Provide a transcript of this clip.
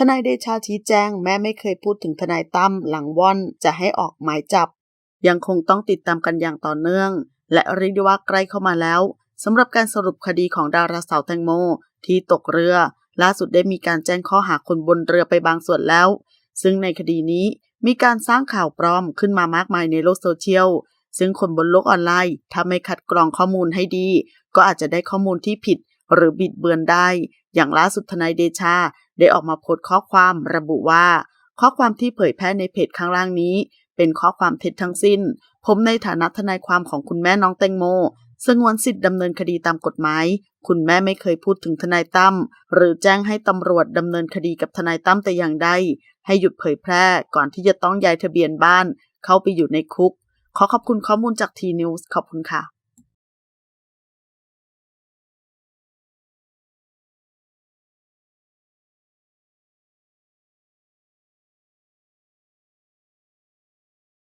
ทนายเดชาชี้แจงแม้ไม่เคยพูดถึงทนายตั้มหลังว่อนจะให้ออกหมายจับ ยังคงต้องติดตามกันอย่างต่อเนื่อง และเรียกได้ว่าใกล้เข้ามาแล้วสำหรับการสรุปคดีของดาราสาวแตงโมที่ตกเรือ ล่าสุดได้มีการแจ้งข้อหาคนบนเรือไปบางส่วนแล้ว ซึ่งในคดีนี้มีการสร้างข่าวปลอมขึ้นมามากมายในโลกโซเชียลซึ่งคนบนโลกออนไลน์ถ้าไม่คัดกรองข้อมูลให้ดี ก็อาจจะได้ข้อมูลที่ผิด หรือบิดเบือนได้ อย่างล่าสุดทนายเดชา ได้ออกมาโพสต์ข้อความระบุว่า ข้อความที่เผยแพร่ในเพจข้างล่างนี้ เป็นข้อความเท็จทั้งสิ้น ผมในฐานะทนายความของคุณแม่น้องแตงโมสงวนสิทธิ์ดำเนินคดีตามกฎหมาย คุณแม่ไม่เคยพูดถึงทนายตั้มหรือแจ้งให้ตำรวจดำเนินคดีกับทนายตั้มแต่อย่างใด ให้หยุดเผยแพร่ก่อนที่จะต้องย้ายทะเบียนบ้าน เข้าไปอยู่ในคุก ขอขอบคุณข้อมูลจากทีนิวส์ขอบคุณค่ะ